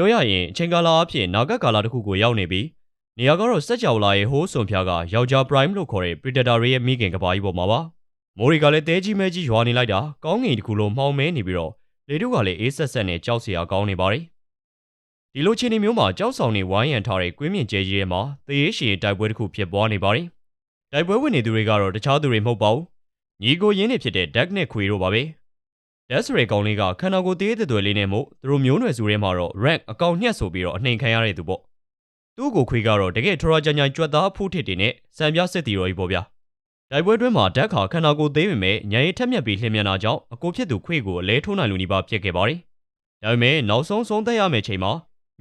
ပြောရရင်အချိန်ကာလအဖြစ်နာဂတ်ကာလတစ်ခုကိုရောက်နေပြီးနေရာကတော့စက်ကြောလာရဲ့ဟိုးစွန်ဖျားကယောက်ျား prime လို့ခေါ်တဲ့ predator တွေရဲ့မိခင်ကဘာကြီးပေါ်မှာပါမိုးရီကလည်းတဲကြီးမဲကြီးရွာနေလိုက်တာကောင်းငင်တစ်ခုလုံးမှောင်မဲနေပြီးတော့လေတို့ကလည်းအေးဆက်ဆက်နဲ့ကြောက်စရာကောင်းနေပါတယ်ဒီလိုချင်းနေမျိုးမှာကြောက်ဆောင်နေဝိုင်းရံထားတဲ့ကွင်းမြင့်ကျဲကြီးထဲမှာသေရေးရှင်တိုက်ပွဲတစ်ခုဖြစ်ပွားနေပါတယ်တိုက်ပွဲဝင်နေသူတွေကတော့တခြားသူတွေမဟုတ်ပါဘူးညီကိုရင်းနေဖြစ်တဲ့ Duck နဲ့ Quay တို့ပါပဲ ဒက်စရေကောင်လေးကခန္ဓာကိုယ်သေးသေးသွယ်လေးနဲ့မို့သူတို့မျိုးနွယ်စုထဲမှာတော့ rank အကောင်ညှက်ဆိုပြီးတော့အနှိမ်ခံရတဲ့သူပေါ့သူ့ကိုခွေးကတော့တကယ်ထရကြညာကြွက်သားဖူးထစ်တွေနဲ့စံပြစစ်တီတော်ကြီးပေါ့ဗျာတိုက်ပွဲတွင်းမှာဓာတ်ခါခန္ဓာကိုယ်သေးပေမဲ့ညရင်ထက်မြက်ပြီးလှင်မြန်တာကြောင့်အကိုဖြစ်သူခွေးကိုအလဲထိုးနိုင်လူနီးပါးဖြစ်ခဲ့ပါတယ်ဒါပေမဲ့နောက်ဆုံးဆုံးသက်ရမယ့်ချိန်မှာ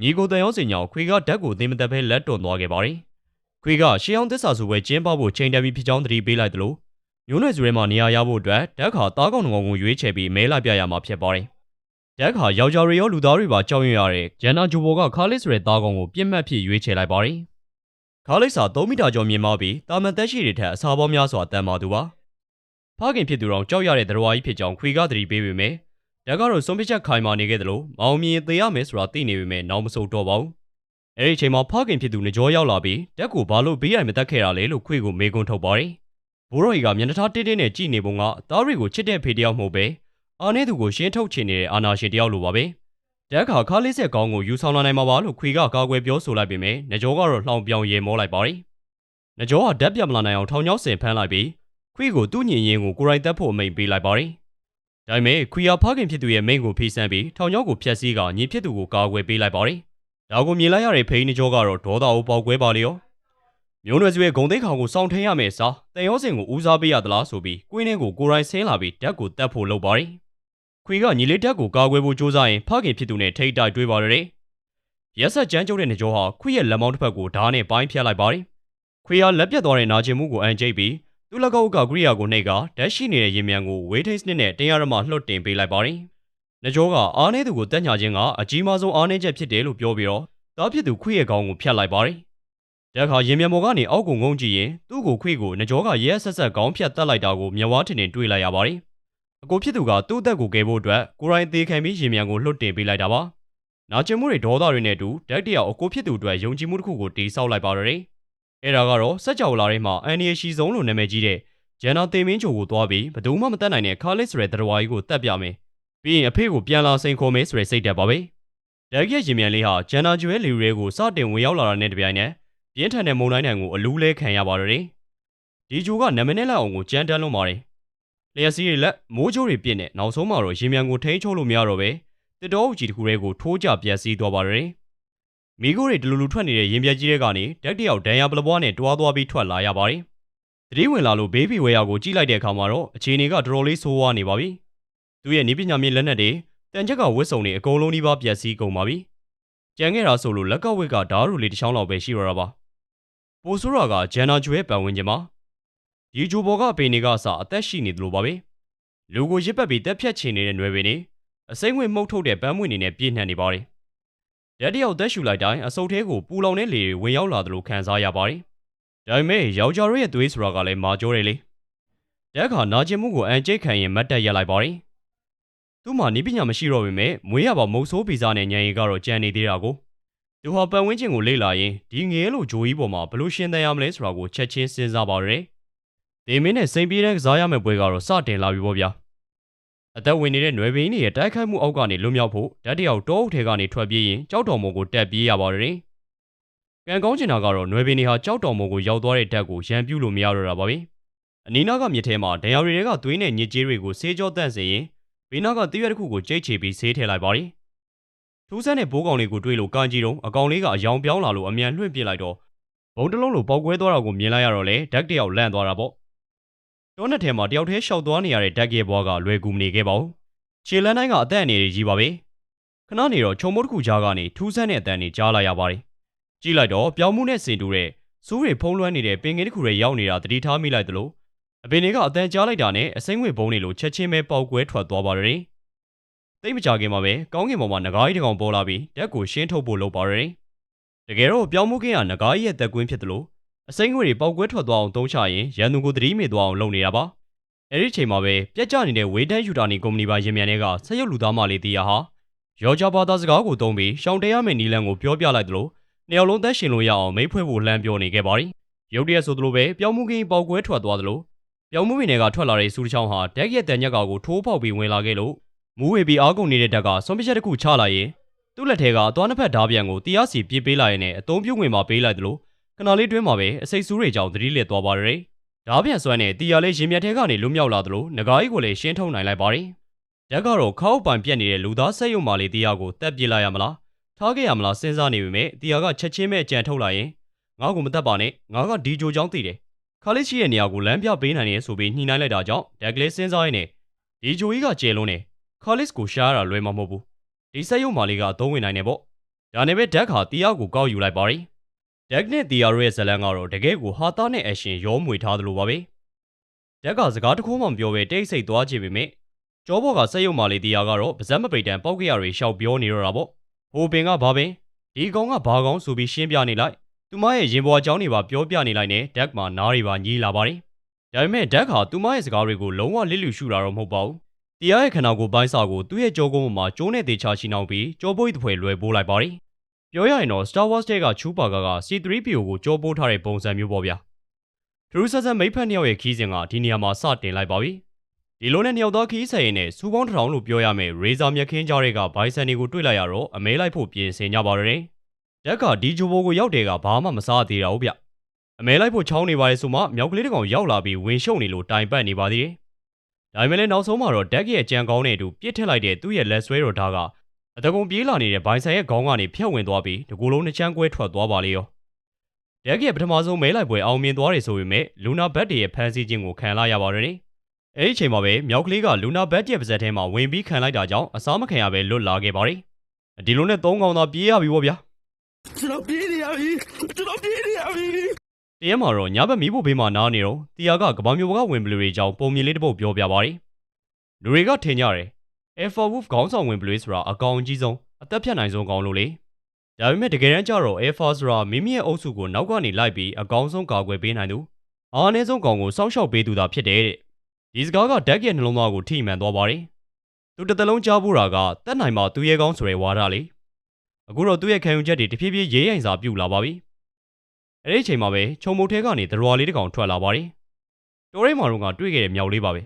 ညီကိုတန်ရောစင်ညောင်ခွေးကဓာတ်ကိုသိမသက်ပဲလက်တွန်သွားခဲ့ပါတယ်ခွေးကရှေးအောင်သစ္စာဆိုပွဲကျင်းပဖို့ချိန်တန်ပြီးဖြစ်ကြောင်းသတိပေးလိုက်သလို မျိုးနွယ်စုထဲမှာနေရာရဖို့အတွက်ဓာတ်ခါတားကောင်ကောင်ကိုရွေးချယ်ပြီးမဲလိုက်ပြရမှာဖြစ်ပါတယ်။ဓာတ်ခါယောက်ျားတွေရောလူသားတွေပါကြောက်ရွံ့ရတဲ့ဂျန်နာဂျူဘောကခါလစ်ဆိုတဲ့တားကောင်ကိုပြစ်မှတ်ဖြစ်ရွေးချယ်လိုက်ပါတယ်။ခါလစ်စာ3မီတာကျော်မြင့်မားပြီးတာမန်သက်ရှိတွေထက်အစာပေါင်းများစွာတန်မာသူပါ။ဖခင်ဖြစ်သူတော်ကြောက်ရတဲ့သရဝါကြီးဖြစ်ကြောင်းခွေကသတိပေးပေမဲ့ဓာတ်ကတော့ဆုံးဖြတ်ချက်ခိုင်မာနေခဲ့သလိုမောင်မြင်သေးရမယ်ဆိုတာသိနေပေမဲ့နောက်မဆုတ်တော့ပါဘူး။အဲဒီအချိန်မှာဖခင်ဖြစ်သူငကြောရောက်လာပြီးဓာတ်ကိုဘာလို့ဘေးရိုင်မတက်ခဲ့တာလဲလို့ခွေကိုမေးခွန်းထုတ်ပါတယ်။ ဘိုးတော်ကြီးကမျက်နှာထားတင်းတင်းနဲ့ကြည်နေပုံကသားတွေကိုချစ်တဲ့ဖေတယောက်မဟုတ်ပဲအာနေသူကိုရှင်းထုတ်ချင်နေတဲ့အာနာရှင်တယောက်လိုပါပဲတက်ခါခါလေးဆက်ကောင်းကိုယူဆောင်လာနိုင်မှာပါလို့ခွေကကာကွယ်ပြောဆိုလိုက်ပေမဲ့နကြောကတော့လှောင်ပြောင်ရေမောလိုက်ပါတယ်နကြောကဓာတ်ပြမလာနိုင်အောင်ထောင်ချောင်းစင်ဖမ်းလိုက်ပြီးခွေကိုသူ့ညင်ရင်ကိုကိုရိုင်းတက်ဖို့အမိန်ပေးလိုက်ပါတယ်ဒါပေမဲ့ခွေရဖခင်ဖြစ်သူရဲ့မိန်ကိုဖိစမ်းပြီးထောင်ချောင်းကိုဖျက်ဆီးကညီဖြစ်သူကိုကာကွယ်ပေးလိုက်ပါတယ်ဒါကိုမြင်လိုက်ရတဲ့ဖိန်းနကြောကတော့ဒေါသကိုပေါက်ကွဲပါလေရော မျိုးနွယ်စုရဲ့ဂုံသိန်းခေါင်ကိုစောင့်ထင်းရမယ်စားတန်ရောစင်ကိုဦးစားပေးရသလားဆိုပြီးကွင်းထဲကိုကိုရိုင်းဆင်းလာပြီးဓာတ်ကိုတက်ဖို့လုပ်ပါတယ်။ခွေကညီလေးဓာတ်ကိုကာကွယ်ဖို့ကြိုးစားရင်ဖခင်ဖြစ်သူနဲ့ထိတ်တိုက်တွေးပါတယ်။ရက်ဆက်ကြမ်းကြုတ်တဲ့နှကြောဟာခွေရဲ့လက်မောင်းတစ်ဖက်ကိုဓာတ်နဲ့ပိုင်းဖြတ်လိုက်ပါတယ်။ခွေကလက်ပြတ်သွားတဲ့နာကျင်မှုကိုအန်ကျိတ်ပြီးသူ့လက်ကောက်ကဂရိယာကိုနှိပ်ကဓာတ်ရှိနေတဲ့ရင်မြန်ကိုဝေးထိတ်စနစ်နဲ့တင်ရရမှလွှတ်တင်ပေးလိုက်ပါတယ်။နှကြောကအားနေသူကိုတက်ညာခြင်းကအကြီးမားဆုံးအားနေချက်ဖြစ်တယ်လို့ပြောပြီးတော့တားဖြစ်သူခွေရဲ့ခေါင်းကိုဖြတ်လိုက်ပါတယ်။ တက်ခါရင်မြန်မော်ကနေအောက်ကိုငုံကြည့်ရင်သူ့ကိုခွေကိုနှကြောကရဲဆက်ဆက်ခေါင်းဖြတ်တက်လိုက်တာကိုမျက်ဝါးထင်ထင်တွေ့လိုက်ရပါတယ်။အကိုဖြစ်သူကသူ့အသက်ကိုကယ်ဖို့အတွက်ကိုရိုင်းသေးခံပြီးရင်မြန်ကိုလွှတ်တင်ပေးလိုက်တာပါ။နာကျင်မှုတွေဒေါသတွေနဲ့အတူဓာတ်တယောက်အကိုဖြစ်သူအတွက်ယုံကြည်မှုတစ်ခုကိုတိဆောက်လိုက်ပါတော့တယ်။အဲဒါကတော့စက်ကြောလာထဲမှာအန်နီယရှိဆုံးလို့နာမည်ကြီးတဲ့ဂျန်နာသေမင်းချိုကိုသွားပြီးဘယ်သူမှမတတ်နိုင်တဲ့ခါလစ်ဆိုတဲ့တရဝါကြီးကိုတတ်ပြမယ်။ပြီးရင်အဖေကိုပြန်လာစိန်ခေါ်မယ်ဆိုတဲ့စိတ်ဓာတ်ပါပဲ။ဓာတ်ရဲ့ရင်မြန်လေးဟာဂျန်နာကျွဲလီရဲကိုစတင်ဝင်ရောက်လာတာနဲ့တပြိုင်နက် ပြင်းထန်တဲ့မုန်တိုင်းတန်ကိုအလူးလဲခံရပါတယ်။ဒီဂျိုကနမနဲ့လောက်အောင်ကိုကြမ်းတမ်းလွန်ပါတယ်။လျှက်စီးတွေလက်မိုးချိုးတွေပြစ်နေနောက်ဆုံးမှာတော့ရေမြန်ကိုထိန်းချုပ်လို့မရတော့ပဲတစ်တော်အူကြီးတစ်ခုတည်းကိုထိုးကြပြက်စီးသွားပါတယ်။မိခိုးတွေဒလူလူထွက်နေတဲ့ရင်ပြက်ကြီးတွေကနေဓာတ်တယောက်ဒဏ်ရာပလပွားနဲ့တွားသွားပြီးထွက်လာရပါတယ်။တတိဝင်လာလို့ဘေးဖီဝဲယာကိုကြည့်လိုက်တဲ့အခါမှာတော့အခြေအနေကတော်တော်လေးဆိုးဝါးနေပါပြီ။သူရဲ့နိပညာမြင့်လက်နက်တွေတန်ချက်ကဝစ်စုံတွေအကုန်လုံးဒီပါပြက်စီးကုန်ပါပြီ။ကြံခဲ့တာဆိုလို့လက်ကဝစ်ကဓာတ်ရူလေးတစ်ချောင်းလောက်ပဲရှိရတာပါ။ ပိုဆိုးရာကဂျန်နာကျွဲပတ်ဝန်းကျင်မှာဒီဂျိုဘော်ကအပေနေကအစအသက်ရှိနေသလိုပါပဲလူကိုရစ်ပတ်ပြီးတက်ဖြတ်ချင်နေတဲ့နွယ်ပင်တွေအစိမ့်ဝင်မှုတ်ထုတ်တဲ့ပန်းမွေနေနဲ့ပြည့်နှံ့နေပါတယ်ရက်တယောက်သက်ရှူလိုက်တိုင်းအစုပ်သေးကိုပူလောင်တဲ့လေတွေဝင်ရောက်လာသလိုခံစားရပါတယ်ဒါပေမဲ့ယောက်ျားရဲ့သွေးဆိုတာကလည်းမာကြောတယ်လေတက်ခါနာကျင်မှုကိုအန်ကျိတ်ခံရင်မတ်တက်ရက်လိုက်ပါတယ်သူ့မှာနီးပညာမရှိတော့ပေမဲ့မွေးရပါမုတ်ဆိုးဗီဇာနဲ့ညံရီကတော့ကြံနေသေးတာကို သူဟာပတ်ဝန်းကျင်ကိုလေ့လာရင်ဒီငဲလိုဂျိုကြီးပေါ်မှာဘလို့ရှင်းသန်ရမလဲဆိုတာကိုချက်ချင်းစဉ်းစားပါရယ်။ဒေမင်းနဲ့စိန်ပြေးတဲ့ကစားရမယ့်ပွဲကတော့စတင်လာပြီပေါ့ဗျာ။အသက်ဝင်နေတဲ့နွယ်ပင်းတွေရဲ့တိုက်ခိုက်မှုအောက်ကနေလွတ်မြောက်ဖို့ဓာတ်တယောက်တောအုပ်ထဲကနေထွက်ပြေးရင်ကြောက်တော်မုံကိုတက်ပြေးရပါရယ်။ကံကောင်းချင်တာကတော့နွယ်ပင်းတွေဟာကြောက်တော်မုံကိုရောက်သွားတဲ့ဓာတ်ကိုရန်ပြုတ်လို့မရတော့တာပါပဲ။အနီးနားကမြစ်ထဲမှာဒဏ်ရာတွေကသွေးနဲ့ညစ်ကြေးတွေကိုဆေးကြောတန့်စေရင်ဘေးနားကတရွက်တစ်ခုကိုကြိတ်ချပြီးဆေးထည့်လိုက်ပါရယ်။ ထူးဆန်းတဲ့ဘိုးကောင်လေးကိုတွေ့လို့ကန်ကြီးတော့အကောင်လေးကအယောင်ပြောင်းလာလို့အမြန်လွှင့်ပစ်လိုက်တော့ဘုံတလုံးလိုပေါက်ကွဲသွားတာကိုမြင်လိုက်ရတော့လေဓာတ်တယောက်လန့်သွားတာပေါ့တောနက်ထဲမှာတယောက်တည်းရှောက်သွားနေရတဲ့ဓာတ်ကဲဘွားကလွယ်ကူမနေခဲ့ပါဘူးခြေလန်းတိုင်းကအသက်အနေနဲ့ကြီးပါပဲခဏနေတော့ခြုံမိုးတစ်ခုကြားကနေထူးဆန်းတဲ့အတန်တွေကြားလာရပါတယ်ကြည့်လိုက်တော့ပြောင်းမှုနဲ့စင်တူတဲ့စူးတွေဖုံးလွှမ်းနေတဲ့ပင်ကင်းတစ်ခုတွေရောက်နေတာတတိထားမိလိုက်သလိုအပင်တွေကအတန်ကြားလိုက်တာနဲ့အစိမ့်ငွေဘုံတွေလိုချက်ချင်းပဲပေါက်ကွဲထွက်သွားပါတယ် သိမကြခင်မှာပဲကောင်းကင်ပေါ်မှာငကားကြီးတစ်ကောင်ပေါ်လာပြီးတက်ကိုရှင်းထုတ်ဖို့လုပ်ပါရယ်တကယ်တော့ပြောင်းမှုခင်းကငကားကြီးရဲ့တက်ကွင်းဖြစ်သလိုအစိမ်းငွေတွေပေါက်ကွဲထွက်သွားအောင်သုံးချရင်ရန်သူကိုသတိမေ့သွားအောင်လုပ်နေတာပါအဲ့ဒီချိန်မှာပဲပြက်ကျနေတဲ့ဝေးတန်းယူတာနီကုမ္ပဏီပါရင်မြန်တွေကဆက်ရုပ်လူသားမလေးတီးရဟာယောက်ျားဘာသာစကားကိုသုံးပြီးရှောင်တရားမယ့်နီလန်ကိုပြောပြလိုက်သလိုနှစ်ယောက်လုံးသက်ရှင်လို့ရအောင်မိတ်ဖွဲ့ဖို့လှမ်းပြောနေခဲ့ပါတယ်။ရုတ်တရက်ဆိုသလိုပဲပြောင်းမှုကင်းပေါက်ကွဲထွက်သွားသလိုပြောင်းမှုပင်တွေကထွက်လာတဲ့စူးတစ်ချောင်းဟာဓာတ်ရဲ့တန်ညက်ကကိုထိုးပေါက်ပြီးဝင်လာခဲ့လို့ မူးဝေပြီးအားကုန်နေတဲ့ဓာတ်ကဆွန်ပချက်တစ်ခုချလာရင်သူ့လက်ထဲကအသွားနှစ်ဖက်ဓာပြန်ကိုတရားစီပြေးပေးလိုက်ရင်းနဲ့အသုံးပြုဝင်မှာပေးလိုက်သလိုခဏလေးတွင်းမှာပဲအစိတ်ဆူးတွေကြောင့်သတိလစ်သွားပါတယ်။ဓာပြန်ဆွမ်းနဲ့တီယာလေးရင်မြတ်ထဲကနေလွတ်မြောက်လာသလိုငကားကြီးကိုလည်းရှင်းထုတ်နိုင်လိုက်ပါတယ်။ဓာတ်ကတော့ခောက်ပိုင်ပြက်နေတဲ့လူသားဆက်ရုံမာလေးတီယာကိုတက်ပြစ်လိုက်ရမလားထားခဲ့ရမလားစဉ်းစားနေပေမဲ့တီယာကချက်ချင်းပဲကြံထုတ်လိုက်ရင်ငါ့ကိုမတက်ပါနဲ့ငါကဒီဂျိုချောင်းသိတယ်ခါလစ်ရှိရဲ့နေရာကိုလမ်းပြပေးနိုင်နေဆိုပြီးညှိနှိုင်းလိုက်တာကြောင့်ဒက်ကလေးစဉ်းစားရင်းနဲ့ဒီဂျိုကြီးကကျေလုံးနေခါ လစ်ကိုရှားရတာလွယ်မှာမဟုတ်ဘူးဒီဆက်ရုံမာလေးကအသုံးဝင်နိုင်နေပေါ့ဒါနဲ့ပဲဒက်ခါတီယာကိုကောက်ယူလိုက်ပါရီဒက်နဲ့တီယာတို့ရဲ့ဇလန်ကတော့တကယ်ကိုဟာတာနဲ့အရှင်ရောမွေထားသလိုပါပဲဒက်ကစကားတခုမှမပြောဘဲတိတ်ဆိတ်သွားခြင်းပေမဲ့ကျောဘော်ကဆက်ရုံမာလေးတီယာကတော့ပါဇက်မပိတ်တန်ပောက်ကရတွေရှောက်ပြောနေတော့တာပေါ့ဟိုပင်ကဘာပင်ဒီကောင်ကဘာကောင်ဆိုပြီးရှင်းပြနေလိုက်သူမရဲ့ရင်ဘွားအကြောင်းတွေပါပြောပြနေလိုက်နဲ့ဒက်မှာနားတွေပါညီးလာပါတယ်ဒါပေမဲ့ဒက်ဟာသူမရဲ့စကားတွေကိုလုံးဝလစ်လူရှုတာတော့မဟုတ်ပါဘူး တရားရဲ့ခန္ဓာကိုယ်ပိုင်းစာကိုသူ့ရဲ့ကြောကုန်းပေါ်မှာကျိုးနဲ့တေချာချီနှောင်ပြီးကြောပွေးတစ်ဖွဲလွယ်ပိုးလိုက်ပါတယ်ပြောရရင်တော့ Star Wars တဲ့ကချူပါကာက C3PO ကိုကြောပိုးထားတဲ့ပုံစံမျိုးပေါ့ဗျာထရူးဆဆန်မိတ်ဖက်နှစ်ယောက်ရဲ့ခီးစဉ်ကဒီနေရာမှာစတင်လိုက်ပါပြီဒီလိုနဲ့နှစ်ယောက်သားခီးဆက်ရင်နဲ့စူပေါင်းတစ်ထောင်လို့ပြောရမယ်ရေဇာမြက်ခင်းကြားတွေကဘိုင်ဆန်တွေကိုတွေ့လိုက်ရတော့အမဲလိုက်ဖို့ပြင်ဆင်ကြပါတော့တယ်။တက်ကဒီဂျိုဘိုကိုရောက်တယ်ကဘာမှမစားသေးတာဟုတ်ဗျ။အမဲလိုက်ဖို့ချောင်းနေပါလေဆိုမှမြောက်ကလေးတစ်ကောင်ရောက်လာပြီးဝင်ရှုံနေလို့တိုင်ပတ်နေပါသေးတယ်။ ဒါပေမဲ့လည်းနောက်ဆုံးမှာတော့တက်ရဲ့ကြံကောင်းတဲ့အတူပြစ်ထက်လိုက်တဲ့သူ့ရဲ့လက်ဆွဲတော်ဓာတ်ကအတကုံပြေးလာနေတဲ့ဘိုင်ဆန်ရဲ့ခေါင်းကနေဖြတ်ဝင်သွားပြီးတကူလုံးနှစ်ချမ်းကွဲထွက်သွားပါလေရော။တက်ရဲ့ပထမဆုံးမဲလိုက်ပွဲအောင်မြင်သွားတယ်ဆိုပေမဲ့လူနာဘတ်တွေရဲ့ဖန်ဆီးခြင်းကိုခံလာရပါတယ်။အဲဒီအချိန်မှာပဲမြောက်ကလေးကလူနာဘတ်ရဲ့ပါဇက်ထဲမှာဝင်ပြီးခံလိုက်တာကြောင့်အစားမခံရပဲလွတ်လာခဲ့ပါတယ်။ဒီလိုနဲ့သုံးကောင်သာပြေးရပြီပေါ့ဗျာ။ကျွန်တော်ပြေးနေရပြီကျွန်တော်ပြေးနေရပြီ တရက်မှာတော့ညဘက်မီးဖို့ဘေးမှာနားနေတော့တီယာကကဘာမျိုးဘကဝင်ဘလူတွေကြောင့်ပုံမြင်လေးတစ်ပုတ်ပြောပြပါတယ်။လူတွေကထင်ကြတယ်။ Air for Wolf ခေါင်းဆောင်ဝင်ဘလူဆိုတာအကောင်အကြီးဆုံးအသက်ဖြတ်နိုင်ဆုံးကောင်လို့လေ။ဒါပေမဲ့တကယ်တမ်းကျတော့ Air Force ဆိုတာမိမိရဲ့အုပ်စုကိုနောက်ကနေလိုက်ပြီးအကောင်ဆုံးကာကွယ်ပေးနိုင်သူအားအနည်းဆုံးကောင်ကိုစောင့်ရှောက်ပေးသူသာဖြစ်တယ်တဲ့။ဒီစကားကဓာတ်ရဲ့နှလုံးသားကိုထိမှန်သွားပါတယ်။သူတစ်သက်လုံးကြားဖို့တာကတက်နိုင်မှာသူရဲကောင်းဆိုတဲ့ဝါဒလေ။အခုတော့သူ့ရဲ့ခံယူချက်တွေတဖြည်းဖြည်းရေးရင်စာပြုတ်လာပါပြီ။ အဲ့ဒီအချိန်မှာပဲခြုံမုတ်ထဲကနေသရွာလေးတစ်ကောင်ထွက်လာပါတယ်။တိုးရိမာတို့ကတွေ့ခဲ့တဲ့မြောက်လေးပါပဲ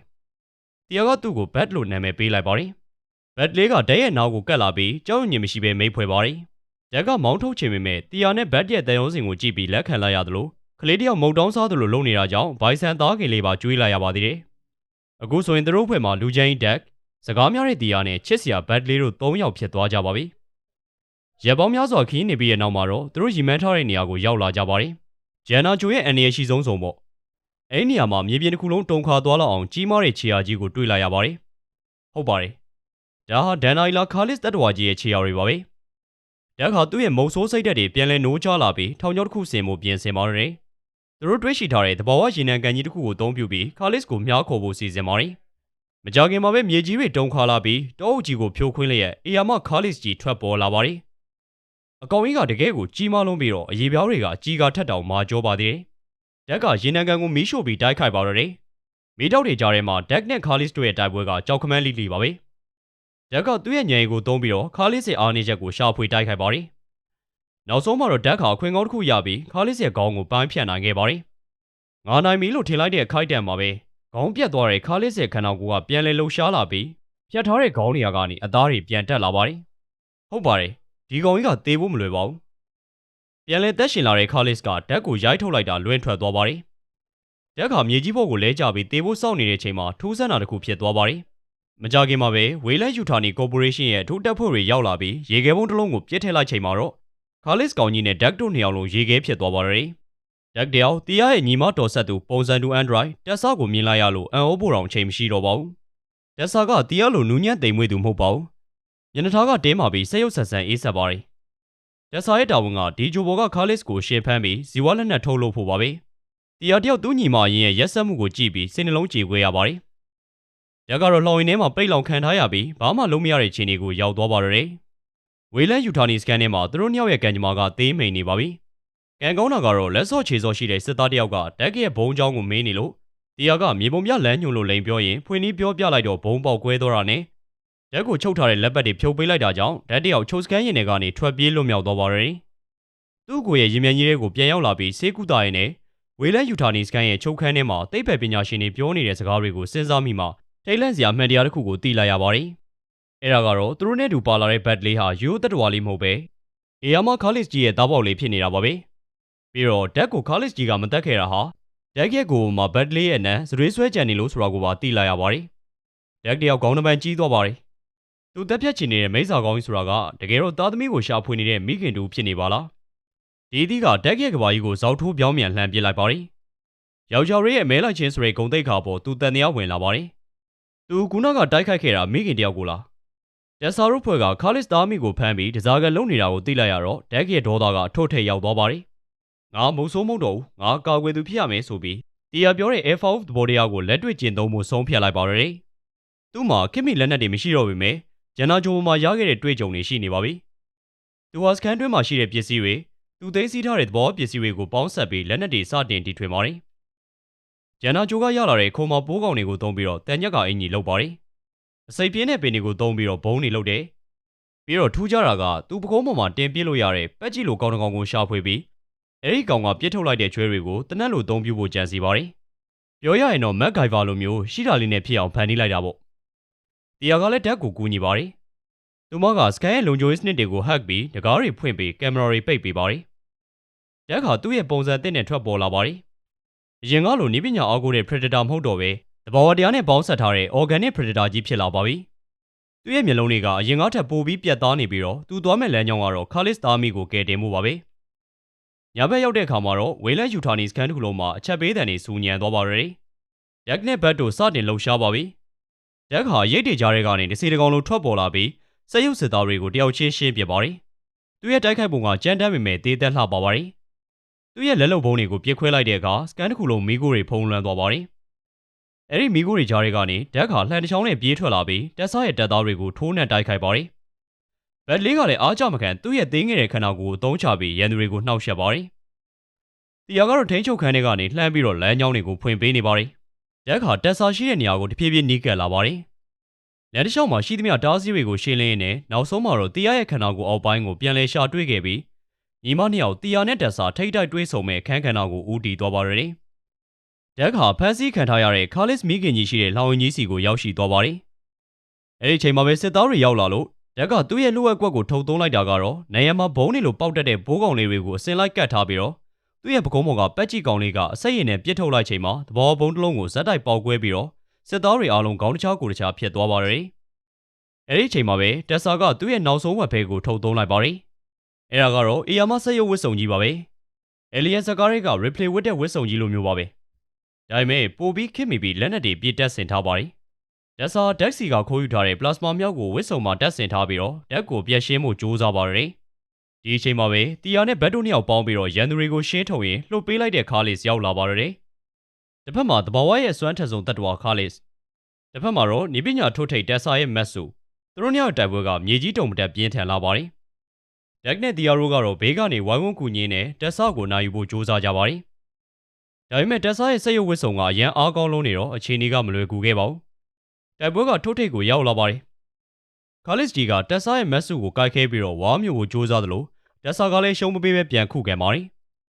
။တီယာကသူ့ကိုဘတ်လို့နာမည်ပေးလိုက်ပါတယ်။ဘတ်လေးကဒက်ရဲ့နောက်ကိုကတ်လာပြီးကြောက်ရွံ့မရှိဘဲမိတ်ဖွဲပါတယ်။ဒက်ကမောင်းထုတ်ချင်ပေမဲ့တီယာနဲ့ဘတ်ရဲ့တန်ရုံးစင်ကိုကြည့်ပြီးလက်ခံလိုက်ရသလိုကလေးတယောက်မုတ်တောင်းစားသလိုလုပ်နေတာကြောင့်ဘိုင်ဆန်သားခင်လေးပါကျွေးလိုက်ရပါသေးတယ်။အခုဆိုရင်သူတို့ဖွဲ့မှာလူချမ်းဒက်စကားများတဲ့တီယာနဲ့ချစ်စရာဘတ်လေးတို့၃ယောက်ဖြစ်သွားကြပါပြီ။ ရက်ပေါင်းများစွာခီးနေပြီးတဲ့နောက်မှာတော့သူတို့ရီမန်းထားတဲ့နေရာကိုရောက်လာကြပါတယ်။ဂျန်နာဂျိုရဲ့အန်ရရှိဆုံးဆုံးပေါ့။အဲ့ဒီနေရာမှာမြေပြင်တစ်ခုလုံးတုန်ခါသွားလောက်အောင်ကြီးမားတဲ့ခြေရာကြီးကိုတွေ့လိုက်ရပါတယ်။ဟုတ်ပါတယ်။ဒါဟာဒန်နိုင်လာခါလစ်တက်တော်ကြီးရဲ့ခြေရာတွေပါပဲ။ဒါခါသူ့ရဲ့မုံဆိုးစိတ်ဓာတ်တွေပြန်လဲနိုးချလာပြီးထောင်ချောတစ်ခုဆင်မှုပြင်ဆင်ပါတယ်။သူတို့တွေးရှိထားတဲ့တဘာဝရေနံကန်ကြီးတစ်ခုကိုအသုံးပြုပြီးခါလစ်ကိုမြားခေါ်ဖို့စီစဉ်ပါတယ်။မကြခင်မှာပဲမြေကြီးတွေတုန်ခါလာပြီးတောအုပ်ကြီးကိုဖြိုခွင်းလျက်အေယာမခါလစ်ကြီးထွက်ပေါ်လာပါတယ်။ အကောင်ကြီးကတကယ်ကိုကြီးမားလုံးပြီးတော့အရေပြားတွေကအကြီးကထက်တောင်မာကြောပါသေးတယ်။ဓက်ကရေနံကန်ကိုမီးရှို့ပြီးတိုက်ခိုက်ပါတော့တယ်။မီးတောက်တွေကြားထဲမှာဒက်နဲ့ခါလစ်တို့ရဲ့တိုက်ပွဲကကြောက်ခမန်းလိလိပါပဲ။ဓက်ကသူ့ရဲ့ညံရီကိုသုံးပြီးတော့ခါလစ်ရဲ့အားနေချက်ကိုရှာဖွေတိုက်ခိုက်ပါတယ်။နောက်ဆုံးမှာတော့ဓက်ကခွင်ကောင်းတစ်ခုရပြီးခါလစ်ရဲ့ခေါင်းကိုပိုင်းဖြတ်နိုင်ခဲ့ပါတယ်။ငါနိုင်ပြီလို့ထင်လိုက်တဲ့ခိုက်တံမှာပဲခေါင်းပြတ်သွားတဲ့ခါလစ်ရဲ့ခန္ဓာကိုယ်ကပြန်လဲလှုပ်ရှားလာပြီးဖြတ်ထားတဲ့ခေါင်းနေရာကနေအသားတွေပြန်တက်လာပါတယ်။ဟုတ်ပါတယ် ဒီကောင်ကြီးကသေဖို့မလွယ်ပါဘူး။ပြန်လဲတက်ရှင်လာတဲ့ခါလစ်ကဓာတ်ကိုရိုက်ထုတ်လိုက်တာလွင့်ထွက်သွားပါတယ်။ဓာတ်ကမြေကြီးဘော်ကိုလဲကျပြီးသေဖို့စောင့်နေတဲ့ချိန်မှာထူးဆန်းတာတစ်ခုဖြစ်သွားပါတယ်။မကြခင်မှာပဲဝေးလက်ယူထာနီကော်ပိုရေးရှင်းရဲ့ထိုးတက်ဖွဲ့တွေရောက်လာပြီးရေခဲပုံးတစ်လုံးကိုပြစ်ထည့်လိုက်ချိန်မှာတော့ခါလစ်ကောင်ကြီးနဲ့ဓာတ်တို့နှစ်ယောက်လုံးရေခဲဖြစ်သွားပါတယ်။ဓာတ်တယောက်တီးရရဲ့ညီမတော်ဆက်သူပုံစံတူအန်ဒရိုက်တက်ဆာကိုမြင်လိုက်ရလို့အန်အိုးဖို့တောင်ချိန်မရှိတော့ပါဘူး။တက်ဆာကတီးရလိုနူးညံ့သိမ်မွေ့သူမဟုတ်ပါဘူး။ ညနေသားကတင်းမာပြီးစိတ်ရုပ်ဆက်ဆန်အေးဆက်ပါတယ်။တက်ဆာရဲ့တာဝန်ကဒီဂျိုဘော်ကခါလစ်ကိုရှင်းဖမ်းပြီးဇီဝလက်နက်ထုတ်လို့ဖို့ပါပဲ။တီးရတယောက်သူ့ညီမအရင်ရဲ့ရက်ဆက်မှုကိုကြည့်ပြီးစိတ်နှလုံးကြေခွဲရပါတယ်။ရက်ကတော့လှောင်ရင်ထဲမှာပိတ်လောင်ခံထားရပြီးဘာမှလုံးမရတဲ့ခြေအနေကိုရောက်သွားပါတော့တယ်။ဝေလန်ယူထာနီစကန်ထဲမှာသူတို့နှစ်ယောက်ရဲ့ကန်ကြမာကသေးမိန်နေပါပြီ။ကန်ကောင်းတာကတော့လက်စော့ခြေစော့ရှိတဲ့စစ်သားတစ်ယောက်ကတက်ကရဲ့ဘုံချောင်းကိုမေးနေလို့တီယာကမြေပုံပြလမ်းညွှန်လို့လိန်ပြောရင်ဖွင့်ပြီးပြောပြလိုက်တော့ဘုံပေါက်ကွဲသွားတာနဲ့ ဓာတ်ကိုချုပ်ထားတဲ့လက်ပတ်တွေဖြုတ်ပေးလိုက်တာကြောင့်ဓာတ်တယောက်ချုပ်စကန်ရင်တွေကနေထွက်ပြေးလွတ်မြောက်သွားပါတယ်။သူ့ကိုယ်ရဲ့ရင်မြန်ကြီးတွေကိုပြန်ရောက်လာပြီးစေကူတာရင်နဲ့ဝေလန်ယူထာနီစကန်ရဲ့ချုပ်ခန်းထဲမှာသိပ္ပံပညာရှင်တွေပြောနေတဲ့စကားတွေကိုစဉ်းစားမိမှထိတ်လန့်စရာအမှန်တရားတစ်ခုကိုသိလိုက်ရပါတယ်။အဲ့ဒါကတော့သူတို့နဲ့တူပါလာတဲ့ဘတ်လေးဟာရိုးတတဝါလေးမဟုတ်ပဲအေယာမခါလစ်ဂျီရဲ့တားပေါက်လေးဖြစ်နေတာပါပဲ။ပြီးတော့ဓာတ်ကိုခါလစ်ဂျီကမတက်ခဲ့တာဟာဓာတ်ရဲ့ကိုမှာဘတ်လေးရဲ့နံစရွေးဆွဲကြံနေလို့ဆိုတာကိုပါသိလိုက်ရပါတယ်။ဓာတ်တယောက်ခေါင်းနှပန်းကြီးသွားပါတယ်။ သူတက်ဖြတ်ချင်နေတဲ့မိစ္ဆာကောင်းကြီးဆိုတာကတကယ်တော့သားသမီးကိုရှာဖွေနေတဲ့မိခင်တူဖြစ်နေပါလား။ဒီသီးကဓာတ်ရဲ့ကဘာကြီးကိုဇောက်ထိုးပြောင်းပြန်လှန်ပစ်လိုက်ပါတယ်။ယောက်ျားလေးရဲ့မဲလိုက်ချင်းဆိုတဲ့ဂုံတိတ်ခါပေါ်သူတန်တရားဝင်လာပါတယ်။သူခုနကတိုက်ခိုက်ခဲ့တာမိခင်တယောက်ကိုလား။တက်ဆာရုဖွဲ့ကခါလစ်သားမိကိုဖမ်းပြီးတစားကလုံနေတာကိုသိလိုက်ရတော့ဓာတ်ရဲ့ဒေါသကအထွတ်ထိပ်ရောက်သွားပါတယ်။ငါမုံဆိုးမုံတော့ဘူးငါကာကွယ်သူဖြစ်ရမယ်ဆိုပြီးတရားပြောတဲ့ Air Force သဘောတရားကိုလက်တွေ့ကျင့်သုံးမှုဆုံးဖြတ်လိုက်ပါတယ်။သူ့မှာခင်မီလက်နက်တွေမရှိတော့ပေမဲ့ ဂျန်နာဂျိုမှာရခဲ့တဲ့တွေ့ကြုံတွေရှိနေပါပြီ။သူဟာစကန်တွင်းမှာရှိတဲ့ပစ္စည်းတွေသူသိမ်းဆည်းထားတဲ့သဘောပစ္စည်းတွေကိုပေါင်းစပ်ပြီးလက်နက်တွေစတင်တီထွင်ပါတယ်။ဂျန်နာဂျိုကရလာတဲ့ခုံမပိုးကောင်တွေကိုသုံးပြီးတော့တန်ညက်ကအင်ကြီးလုပ်ပါတယ်။အစိပ်ပြင်းတဲ့ပင်တွေကိုသုံးပြီးတော့ဘုံတွေလုပ်တယ်။ပြီးတော့ထူးခြားတာကသူ့ပကုံးပေါ်မှာတင်ပြစ်လို့ရတဲ့ပက်ကြီးလိုကောင်းတကောင်ကိုရှာဖွေပြီးအဲဒီကောင်ကပြစ်ထုတ်လိုက်တဲ့ကျွဲတွေကိုတနက်လိုသုံးပြဖို့ကြံစီပါတယ်။ပြောရရင်တော့မက်ဂိုင်ဗာလိုမျိုးရှိတာလေးနဲ့ဖြစ်အောင်ဖန်တီးလိုက်တာပေါ့။ တရားကလည်းဓာတ်ကိုကူညီပါတယ်။သူမကစကန်ရဲ့လုံခြုံရေးစနစ်တွေကိုဟက်ပြီးတကားတွေဖွင့်ပြီးကင်မရာတွေပိတ်ပေးပါတယ်။ဓာတ်ကသူ့ရဲ့ပုံစံအသစ်နဲ့ထွက်ပေါ်လာပါတယ်။အရင်ကလိုနေပညာအားကိုးတဲ့ Predator မဟုတ်တော့ပဲတဘာဝတရားနဲ့ပေါင်းစပ်ထားတဲ့ Organic Predator ကြီးဖြစ်လာပါပြီ။သူ့ရဲ့မျက်လုံးတွေကအရင်ကထက်ပိုပြီးပြတ်သားနေပြီးတော့သူသွားမဲ့လမ်းကြောင်းကတော့ Khalis သားမိကိုကယ်တင်မှုပါပဲ။ညဘက်ရောက်တဲ့အခါမှာတော့ဝေလက်ယူထာနီစကန်တစ်ခုလုံးမှာအချက်ပေးတဲ့နေစူညံသွားပါရယ်။ရက်နဲ့ဘတ်တို့စတင်လှုပ်ရှားပါပြီ။ ရက်ဟာရိတ်တွေကြားထဲကနေတစ်စီတကောင်လုံးထွက်ပေါ်လာပြီးစက်ရုပ်စစ်သားတွေကိုတယောက်ချင်းရှင်းပြပါတယ်။သူ့ရဲ့တိုက်ခိုက်ပုံကကြမ်းတမ်းပေမဲ့တေးသက်လှပါပါတယ်။သူ့ရဲ့လက်လုံဘုံတွေကိုပြစ်ခွဲလိုက်တဲ့အခါစကန်တစ်ခုလုံးမီးကိုတွေဖုံးလွှမ်းသွားပါတယ်။အဲဒီမီးကိုတွေကြားထဲကနေဓာတ်ခါလှန်တစ်ချောင်းနဲ့ပြေးထွက်လာပြီးတက်ဆားရဲ့တပ်သားတွေကိုထိုးနှက်တိုက်ခိုက်ပါတယ်။ဘက်လေးကလည်းအားကြမခံသူ့ရဲ့သေးငယ်တဲ့ခန္ဓာကိုယ်ကိုသုံးချပြီးရန်သူတွေကိုနှောက်ယှက်ပါတယ်။တီယာကတော့ထိန်းချုပ်ခန်းထဲကနေလှမ်းပြီးတော့လမ်းကြောင်းတွေကိုဖွင့်ပေးနေပါတယ်။ ဓာတ်ခါတက်ဆားရှိတဲ့နေရာကိုတဖြည်းဖြည်းနီးကပ်လာပါတယ်။လက်တစ်လျှောက်မှာရှိသမျှတားဆီးတွေကိုရှင်းလင်းရင်းနဲ့နောက်ဆုံးမှာတော့တီယာရဲ့ခန္ဓာကိုယ်အောက်ပိုင်းကိုပြန်လည်ရှာတွေ့ခဲ့ပြီးညီမနှစ်ယောက်တီယာနဲ့တက်ဆာထိတ်တိုက်တွေးဆုံမဲ့ခန်းခန္ဓာကိုဦးတည်သွားပါရယ်။ဓာတ်ခါဖမ်းဆီးခံထားရတဲ့ခါလစ်မီခင်ကြီးရှိတဲ့လောင်ဝင်ကြီးစီကိုရောက်ရှိသွားပါတယ်။အဲဒီချိန်မှာပဲစစ်သားတွေရောက်လာလို့ဓာတ်ကသူ့ရဲ့လှုပ်ဝက်ကွက်ကိုထုတ်သုံးလိုက်တာကတော့နိုင်ရမှာဘုံနေလိုပေါက်တက်တဲ့ဘိုးကောင်လေးတွေကိုအစင်လိုက်ကတ်ထားပြီးတော့ သူ့ရဲ့ပကုံးပေါ်ကပက်ကြီးကောင်လေးကအစိတ်ရည်နဲ့ပြစ်ထုတ်လိုက်ချိန်မှာသဘောဘုံတစ်လုံးကိုဇက်တိုက်ပေါက်ကွဲပြီးတော့စစ်သားတွေအားလုံးခေါင်းတစ်ချောင်းကိုတစ်ချာဖြစ်သွားပါတယ်။အဲဒီချိန်မှာပဲတက်ဆာကသူ့ရဲ့နောက်ဆုံးဝက်ဖဲကိုထုတ်သုံးလိုက်ပါတယ်။အဲဒါကတော့အေယာမဆက်ရုပ်ဝစ်စုံကြီးပါပဲ။အလီယန်စကားရဲက replay ဝစ်တဲ့ဝစ်စုံကြီးလိုမျိုးပါပဲ။ဒါပေမဲ့ပိုပြီးခစ်မိပြီးလက်နက်တွေပြည့်တက်ဆင်ထားပါတယ်။တက်ဆာဒက်စီကခိုးယူထားတဲ့ plasma မြောက်ကိုဝစ်စုံမှာတက်ဆင်ထားပြီးတော့ဓာတ်ကိုပြက်ရှင်းမှုစ조사ပါတယ်။ ဒီအချိန်မှာပဲတီယာနဲ့ဘတ်တိုနှစ်ယောက်ပေါင်းပြီးတော့ရန်သူတွေကိုရှင်းထုတ်ရင်လှုပ်ပေးလိုက်တဲ့ခါလစ်ရောက်လာပါတယ်။တစ်ဖက်မှာတဘာဝရဲ့စွမ်းထက်ဆုံးတတ္တဝါခါလစ်တစ်ဖက်မှာတော့နေပညာထုတ်ထိတ်တက်ဆာရဲ့မက်ဆူသူတို့နှစ်ယောက်တိုက်ပွဲကမြေကြီးတုံမတက်ပြင်းထန်လာပါတယ်။ဒက်နဲ့တီယာရိုကတော့ဘေးကနေဝိုင်းဝန်းကူညင်းနဲ့တက်ဆာကိုနိုင်ယူဖို့ကြိုးစားကြပါတယ်။ဒါပေမဲ့တက်ဆာရဲ့စက်ရုပ်ဝစ်စုံကအရန်အားကောင်းလုံးနေတော့အခြေအနေကမလွယ်ကူခဲ့ပါဘူး။တိုက်ပွဲကထုတ်ထိတ်ကိုရောက်လာပါတယ်။ခါလစ်ဂျီကတက်ဆာရဲ့မက်ဆူကိုကိုက်ခဲပြီးတော့ဝါမျိုးကိုကြိုးစားသလို တက်ဆာကလည်းရှုံးမပေးပဲပြန်ခုခံပါတယ်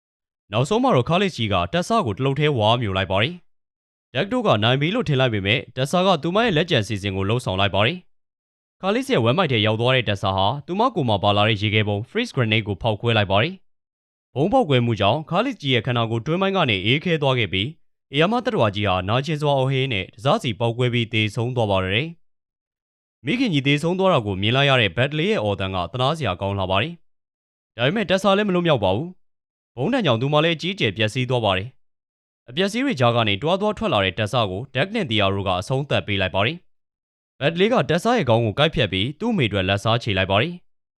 ။နောက်ဆုံးမှာတော့ခါလစ်ဂျီကတက်ဆာကိုတလုတ်သေးဝါမျိုးလိုက်ပါတယ်။ဒက်တိုကနိုင်ပြီလို့ထင်လိုက်ပေမဲ့တက်ဆာကသူမရဲ့လက်ကျန်စီစဉ်ကိုလှုံ့ဆော်လိုက်ပါတယ်။ခါလစ်ရဲ့ဝမ်မိုက်ထဲရောက်သွားတဲ့တက်ဆာဟာသူမကိုမှပါလာတဲ့ရေခဲပုံ freeze grenade ကိုဖောက်ခွဲလိုက်ပါတယ်။ဘုံပေါက်ကွဲမှုကြောင့်ခါလစ်ဂျီရဲ့ခန္ဓာကိုယ်တွင်းပိုင်းကနေအေးခဲသွားခဲ့ပြီးအေယာမတတဝါကြီးဟာနာကျင်စွာအဟင်းနဲ့တစားစီပေါက်ကွဲပြီးတေဆုံးသွားပါတယ်။မိခင်ကြီးတေဆုံးသွားတာကိုမြင်လိုက်ရတဲ့ဘက်တလေးရဲ့အော်တန်ကသနာစရာကောင်းလာပါတယ်။ ဒါပေမဲ့တက်ဆာလည်းမလွတ်မြောက်ပါဘူး။ဘုံတန်ကြောင့်သူမလည်းအကြီးကျယ်ပျက်စီးသွားပါတယ်။အပျက်စီးတွေကြားကနေတွားသွားထွက်လာတဲ့တက်ဆာကိုဒက်နဲ့တီယာရိုကအဆုံးသတ်ပေးလိုက်ပါတယ်။ဘက်တလေးကတက်ဆာရဲ့ခေါင်းကိုကိုက်ဖြတ်ပြီးသူ့မိအတွက်လက်စားချေလိုက်ပါတယ်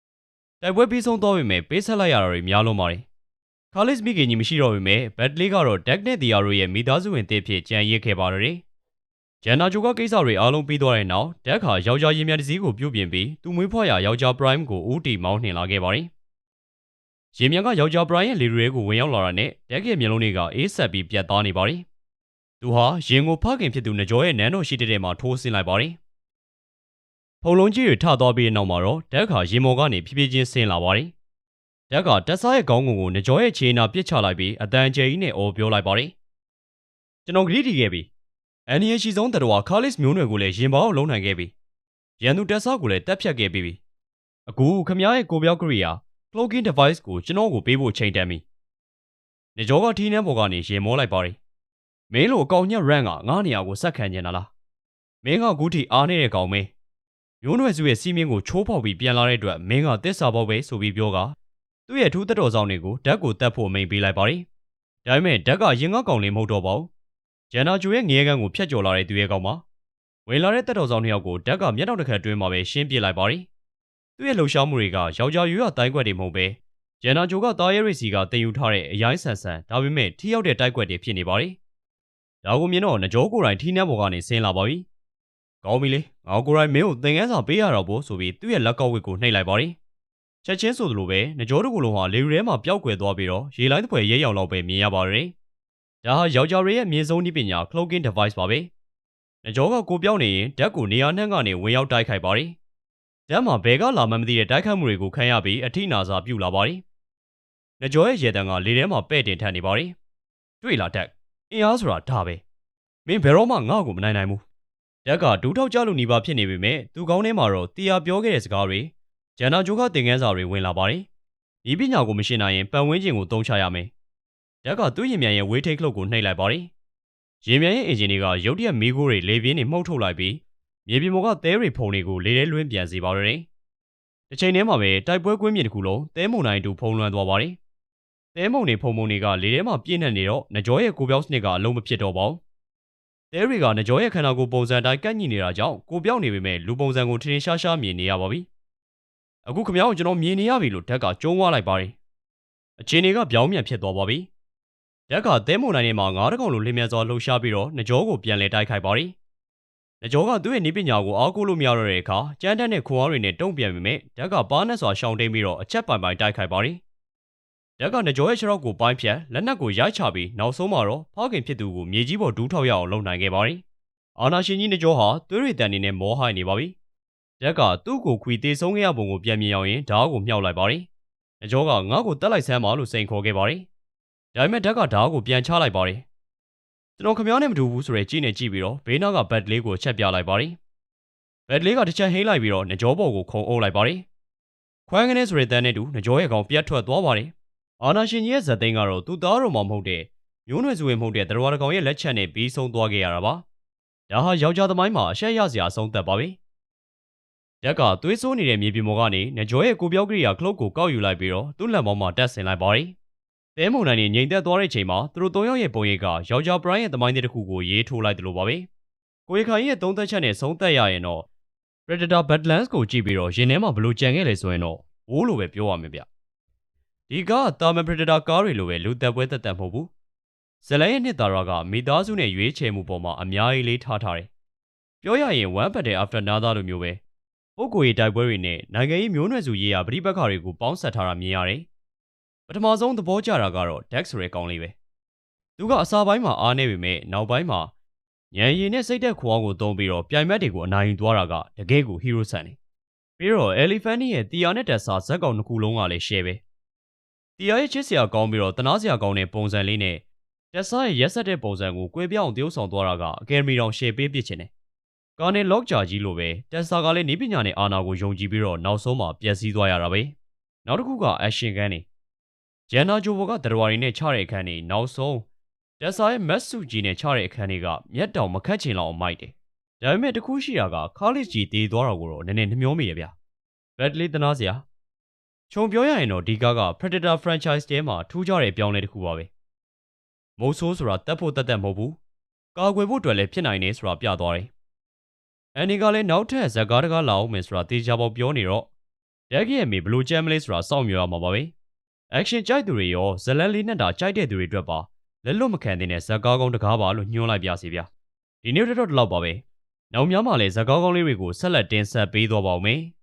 ။တိုက်ပွဲပြီးဆုံးသွားပေမဲ့ပေးဆက်လိုက်ရတာတွေများလွန်ပါတယ်။ခါလစ်မိခင်ကြီးမရှိတော့ပေမဲ့ဘက်တလေးကတော့ဒက်နဲ့တီယာရိုရဲ့မိသားစုဝင်တစ်ဖြစ်ကြံရစ်ခဲ့ပါတယ်။ဂျန်နာဂျိုကကိစ္စတွေအားလုံးပြီးသွားတဲ့နောက်ဒက်ခါယောက်ျားရင်မြတ်တစည်းကိုပြုတ်ပြင်ပြီးသူ့မွေးဖွားရာယောက်ျားပရိုင်းကိုဦးတီမောင်းနှင်လာခဲ့ပါတယ်။ ရင်မြန်ကယောက်ျားဘရိုင်ရဲ့လေတွေကိုဝင်ရောက်လာတာနဲ့ဒက်ရဲ့မျက်လုံးတွေကအေးဆက်ပြီးပြတ်သားနေပါတယ်။သူဟာရင်ကိုဖခင်ဖြစ်သူနကြောရဲ့နန်းတော်ရှိတဲ့ထဲမှာထိုးဆင်းလိုက်ပါတယ်။ဖုံလုံးကြီးတွေထသွားပြီးတဲ့နောက်မှာတော့ဓာတ်ခါရေမော်ကနေဖြည်းဖြည်းချင်းဆင်းလာပါတယ်ဓာတ်ကတက်စားရဲ့ခေါင်းကုံကိုနှကြောရဲ့ခြေနာပစ်ချလိုက်ပြီးအတန်ကျဲကြီးနဲ့အော်ပြောလိုက်ပါတယ်ကျွန်တော်ဂရိတီခဲ့ပြီအန်နီရဲ့ရှိဆုံးတတော်ခါလစ်မျိုးနွယ်ကိုလည်းရင်ပေါင်းလုံးနိုင်ခဲ့ပြီရန်သူတက်စားကိုလည်းတက်ဖြတ်ခဲ့ပြီးပြီအခုခမရဲ့ကိုပြောက်ကရိယာ cloaking device ကိုကျွန်တော်ကိုပေးဖို့ချိန်တန်ပြီနှကြောကထီးနှန်းပေါ်ကနေရေမောလိုက်ပါတယ်မင်းလိုအကောင်ညက်ရန်ကငါးနေရာကိုစက်ခံနေတာလားမင်းကအခုထိအားနေတဲ့ကောင်မင်းမျိုးနွယ်စုရဲ့စီးမင်းကိုချိုးဖောက်ပြီးပြန်လာတဲ့အတွက်မင်းကတစ္ဆာပေါက်ပဲဆိုပြီးပြောကသူ့ရဲ့ထူးသက်တော်ဆောင်တွေကိုဓာတ်ကိုတတ်ဖို့မိန်ပေးလိုက်ပါတယ်။ဒါပေမဲ့ဓာတ်ကရင်ငေါကောင်လေးမဟုတ်တော့ပါဘူး။ဂျန်နာဂျူရဲ့ငရဲကန်းကိုဖျက်ကျော်လာတဲ့သူရဲ့ကောင်ပါ။ဝင်လာတဲ့သက်တော်ဆောင်နှစ်ယောက်ကိုဓာတ်ကမျက်နှာတစ်ခါတွင်းမှာပဲရှင်းပြလိုက်ပါတယ်။ သူ့ရဲ့လှုပ်ရှားမှုတွေကယောက်ျားရွေးရတိုင်းကွက်တွေမဟုတ်ပဲဂျန်နာဂျူကတားရဲရစီကတင်ယူထားတဲ့အရိုင်းဆန်ဆန်ဒါပေမဲ့ထိရောက်တဲ့တိုက်ကွက်တွေဖြစ်နေပါတယ်။ဒါကိုမြင်တော့နကြောကိုယ်တိုင်ထီးနှမ်းပေါ်ကနေဆင်းလာပါပြီ။ကောင်းပြီလေငါကိုယ်တိုင်မင်းကိုသင်ခန်းစာပေးရတော့ဘောဆိုပြီးသူ့ရဲ့လက်ကောက်ဝစ်ကိုနှိပ်လိုက်ပါတယ်ချက်ချင်းဆိုသလိုပဲနှကြောတကူလုံးဟာလေယူထဲမှာပျောက်ကွယ်သွားပြီးတော့ရေလိုင်းတစ်ဖွဲရဲရောင်လောက်ပဲမြင်ရပါတယ်ဒါဟာယောက်ျားတွေရဲ့အမြင့်ဆုံးနည်းပညာ cloaking device ပါပဲနှကြောကကိုပြောင်းနေရင်ဓာတ်ကိုနေရာနှံ့ကနေဝင်ရောက်တိုက်ခိုက်ပါတယ် ဓာတ်မှာဘဲကလာမှန်းမသိတဲ့တိုက်ခိုက်မှုတွေကိုခံရပြီးအထိနာစာပြုလာပါတယ်နှကြောရဲ့ရေတံကလေထဲမှာပဲ့တင်ထန်နေပါတယ်တွေ့လားဓာတ်အင်အားဆိုတာဒါပဲမင်းဘယ်တော့မှငါ့ကိုမနိုင်နိုင်ဘူးဓာတ်ကဒူးထောက်ကြလို့နေပါဖြစ်နေပေမဲ့သူကောင်းထဲမှာတော့တီယာပြောခဲ့တဲ့စကားတွေဂျန်နာဂျိုကသင်ခန်းစာတွေဝင်လာပါတယ်။ဒီပညာကိုမရှင်းနိုင်ရင်ပတ်ဝန်းကျင်ကိုတုံးချရမယ်။ဓာတ်ကသူ့ရင်မြန်ရဲ့ဝေးထိတ်ခလုတ်ကိုနှိပ်လိုက်ပါတယ်။ရင်မြန်ရဲ့အင်ဂျင်တွေကရုတ်တရက်မီးခိုးတွေလေပြင်းတွေမှုတ်ထုတ်လိုက်ပြီး မြေပြင်ပေါ်ကသဲတွေဖုံတွေကိုလေထဲလွှင့်ပြန်စေပါတယ်။တစ်ချိန်တည်းမှာပဲတိုက်ပွဲကွင်းမြေတစ်ခုလုံးသဲမုန်တိုင်းတူဖုံးလွှမ်းသွားပါတယ်။သဲမုန်တွေဖုံမုန်တွေကလေထဲမှာပြည့်နှက်နေတော့နှကြောရဲ့ကိုပြောက်စနစ်ကအလုံးမဖြစ်တော့ပါဘူး။တဲတွေကနှကြောရဲ့ခန္ဓာကိုယ်ပုံစံတိုင်းကန့်ညိနေတာကြောင့်ကိုပြောက်နေပေမဲ့လူပုံစံကိုထင်ထင်ရှားရှားမြင်နေရပါပြီ။အခုခမ ्या ကိုကျွန်တော်မြင်နေရပြီလို့ဓာတ်ကကျုံးသွားလိုက်ပါတယ်။အချင်းတွေကပြောင်းပြန်ဖြစ်သွားပါပြီ။ဓာတ်ကသဲမုန်တိုင်းထဲမှာငါးတကောင်လိုလင်းမြန်စွာလှုပ်ရှားပြီးတော့နှကြောကိုပြန်လဲတိုက်ခိုက်ပါတယ်။ နှကြောကသူ့ရဲ့နိပညာကိုအားကိုးလို့မရတော့တဲ့အခါကြမ်းတမ်းတဲ့ခွန်အားတွေနဲ့တုံ့ပြန်ပေမဲ့ဓာတ်ကပါးနဲ့စွာရှောင်တိန်ပြီးတော့အချက်ပိုင်ပိုင်တိုက်ခိုက်ပါတယ်။ဓာတ်ကနှကြောရဲ့ခြေထောက်ကိုပိုင်းဖြတ်လက်နက်ကိုရိုက်ချပြီးနောက်ဆုံးမှာတော့ဖခင်ဖြစ်သူကိုမြေကြီးပေါ်ဒူးထောက်ရအောင်လုပ်နိုင်ခဲ့ပါတယ်။အာနာရှင်ကြီးနှကြောဟာသွေးရည်တန်နေနဲ့မောဟိုက်နေပါပြီ။ဓက်ကသူ့ကိုခွီတေဆုံးခဲ့ရပုံကိုပြန်မြင်အောင်ရင်ဓာတ်ကိုမြှောက်လိုက်ပါတယ်။နှကြောကငါ့ကိုတက်လိုက်ဆမ်းပါလို့စိန်ခေါ်ခဲ့ပါတယ်။ဒါပေမဲ့ဓက်ကဓာတ်ကိုပြန်ချလိုက်ပါတယ်။ ကျွန်တော်ခမားနဲ့မတူဘူးဆိုရဲကြည့်နေကြည့်ပြီးတော့ဘေးနားကဘတ်လေးကိုချက်ပြလိုက်ပါတယ်။ဘတ်လေးကတစ်ချက်ဟိန်းလိုက်ပြီးတော့နှကြောပေါ်ကိုခုံအုပ်လိုက်ပါတယ်။ခွမ်းကနေဆိုတဲ့တန်းနဲ့တူနှကြောရဲ့ကောင်ပြတ်ထွက်သွားပါတယ်။အာနာရှင်ကြီးရဲ့ဇက်သိန်းကတော့သူ့သားတော်မှမဟုတ်တဲ့မျိုးနွယ်စုဝင်မဟုတ်တဲ့တရဝါတကောင်ရဲ့လက်ချက်နဲ့ပြီးဆုံးသွားခဲ့ရတာပါ။ဒါဟာယောက်ျားသမိုင်းမှာအရှက်ရစရာအဆုံးသက်ပါပဲ။ရက်ကသွေးဆိုးနေတဲ့မြေပြင်ပေါ်ကနေနကြောရဲ့ကိုပြောက်ကရိယာခလုတ်ကိုကောက်ယူလိုက်ပြီးတော့သူ့လက်မောင်းမှာတက်ဆင်လိုက်ပါတယ်။ တဲမုန်တိုင်းနေငိမ်သက်သွားတဲ့ချိန်မှာသူတို့သုံးယောက်ရဲ့ပုံရိပ်ကယောက်ျားပရိုင်းရဲ့သမိုင်းတစ်ခုကိုရေးထိုးလိုက်တယ်လို့ပါပဲ။ကိုရီခိုင်ရဲ့သုံးသက်ချက်နဲ့ဆုံးသက်ရရင်တော့ Predator Badlands ကိုကြည့်ပြီးတော့ရင်ထဲမှာဘလို့ကြံခဲ့လဲဆိုရင်တော့ဘိုးလိုပဲပြောရမယ်ဗျ။ဒီကားတာမန် Predator ကားတွေလိုပဲလူသက်ပွဲသက်သက်မဟုတ်ဘူး။ဇလန်ရဲ့နှစ်သာရကမိသားစုနဲ့ရွေးချယ်မှုပေါ်မှာအများကြီးလေးထားထားတယ်။ပြောရရင် one battle after another လိုမျိုးပဲပုဂ္ဂိုလ်ရေးတိုက်ပွဲတွေနဲ့နိုင်ငံရေးမျိုးနွယ်စုရေးရာပြည်ပခါတွေကိုပေါင်းဆက်ထားတာမြင်ရတယ်။ ပထမဆုံးသဘောကျတာကတော့ Dex ဆိုတဲ့ကောင်လေးပဲ။သူကအစာပိုင်းမှာအားနေပေမဲ့နောက်ပိုင်းမှာညံရည်နဲ့စိတ်သက်ခွာကိုသုံးပြီးတော့ပြိုင်မက်တွေကိုအနိုင်ယူသွားတာကတကယ်ကို hero ဆန်တယ်။ပြီးတော့ Elephant ရဲ့တီယာနဲ့တက်ဆာဇက်ကောင်တစ်ခုလုံးကလည်း share ပဲ။တီယာရဲ့ချစ်စရာကောင်းပြီးတော့တနာစရာကောင်းတဲ့ပုံစံလေးနဲ့တက်ဆာရဲ့ရက်ဆက်တဲ့ပုံစံကိုကွဲပြောင်းတည်ုပ်ဆောင်သွားတာကအကယ်ဒမီတောင် share ပေးပြချင်တယ်။ကာနယ်လော့ဂျာကြီးလိုပဲတက်ဆာကလည်းနေပညာနဲ့အာနာကိုယုံကြည်ပြီးတော့နောက်ဆုံးမှာပျက်စီးသွားရတာပဲ။နောက်တစ်ခုက action ကန်း နေဂျန်နာဂျိုဘောကဒရဝါရီနဲ့ချတဲ့အခန်းတွေနောက်ဆုံးတက်ဆာရဲ့မက်ဆူဂျီနဲ့ချတဲ့အခန်းတွေကမျက်တောင်မခတ်ချင်လောက်အောင်မိုက်တယ်။ဒါပေမဲ့တစ်ခုရှိတာကခါလစ်ဂျီတည်သွားတာကိုတော့နည်းနည်းနှမျောမိရဗျ။ဘက်လေးတနာစရာခြုံပြောရရင်တော့ဒီကားက Predator franchise ထဲမှာထူးခြားတဲ့ပြောင်းလဲတစ်ခုပါပဲ။မိုးဆိုးဆိုတာတက်ဖို့တက်တက်မဟုတ်ဘူး။ကာကွယ်ဖို့အတွက်လည်းဖြစ်နိုင်နေဆိုတာပြသွားတယ်။အန်နီကလည်းနောက်ထပ်ဇက်ကားတကားလာအောင်မယ်ဆိုတာတေချာပေါက်ပြောနေတော့ဒက်ဂီရဲ့မိဘလို့ကြမ်းမလဲဆိုတာစောင့်မျှော်ရမှာပါပဲ။ action ကြိုက်သူတွေရောဇလန်လေးနဲ့တာကြိုက်တဲ့သူတွေအတွက်ပါလက်လွတ်မခံတဲ့ဇက်ကားကောင်းတကားပါလို့ညွှန်းလိုက်ပြစီဗျာ။ဒီနေ့တော့တော့ဒီလောက်ပါပဲ။နောက်များမှလည်းဇက်ကားကောင်းလေးတွေကိုဆက်လက်တင်ဆက်ပေးသွားပါဦးမယ်။